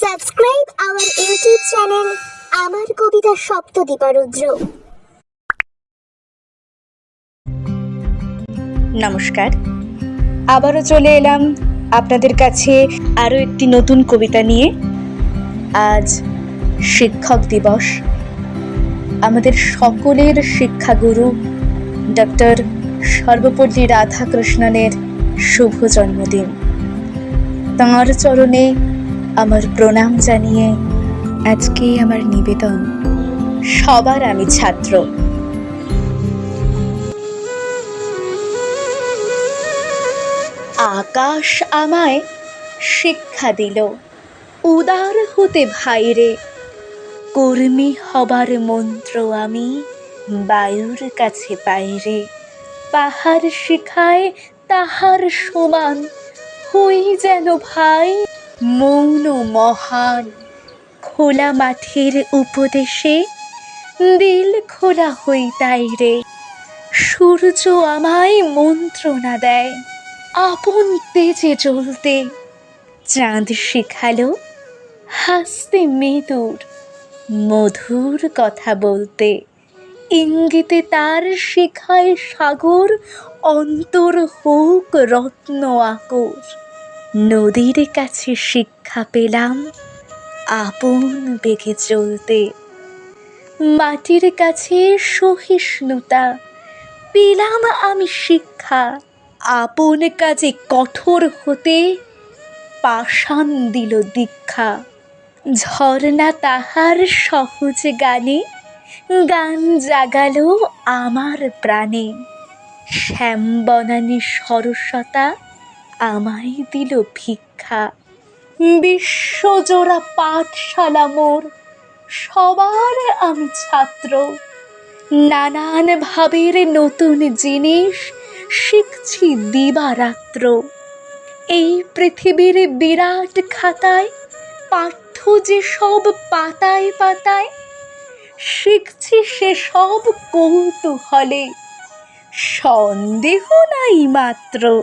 Subscribe our YouTube channel আমার কবিতা সপ্তদীপারুদ্র নমস্কার। আবারও চলে এলাম আপনাদের কাছে আরও একটি নতুন কবিতা নিয়ে। আজ শিক্ষক দিবস। আমাদের সকলের শিক্ষাগুরু ডক্টর সর্বপল্লী রাধাকৃষ্ণনের শুভ জন্মদিন। তাঁর চরণে আমার প্রণাম জানিয়ে আজকে আমার নিবেদন। সবার আমি ছাত্র। আকাশ আমায় শিক্ষা দিল। উদার হতে ভাইরে, কর্মী হবার মন্ত্র আমি বায়ুর কাছে বাইরে পাহাড় শিখায় তাহার সমান, হই যেন ভাই। মৌন মহান খোলা মাঠের উপদেশে দিল খোলা হই তাই রে। সূর্য আমায় মন্ত্রণা দেয়, আপন তেজে চলতে চাঁদ শিখালো, হাসতে মৃদুর, মধুর কথা বলতে। ইঙ্গিতে তার শিখায় সাগর, অন্তর হোক রত্ন আকর। নদীর কাছে শিক্ষা পেলাম, আপন বেগে চলতে। মাটির কাছে সহিষ্ণুতা, পেলাম আমি শিক্ষা। আপন কাজে কঠোর হতে পাষাণ দিল দীক্ষা। ঝর্ণা তাহার সহজ গানে, গান জাগালো আমার প্রাণে। শ্যাম বনানী সরসতা আমায় দিল ভিক্ষা। বিশ্বজোড়া পাঠশালা মোর, সবার আমি ছাত্র। নানান ভাবের নতুন জিনিস শিখছি দিবারাত্র। এই পৃথিবীর বিরাট খাতায়, পাঠ্য যে সব পাতায় পাতায়, শিখছি সে সব কৌতূহলে। সন্দেহ নাই মাত্র।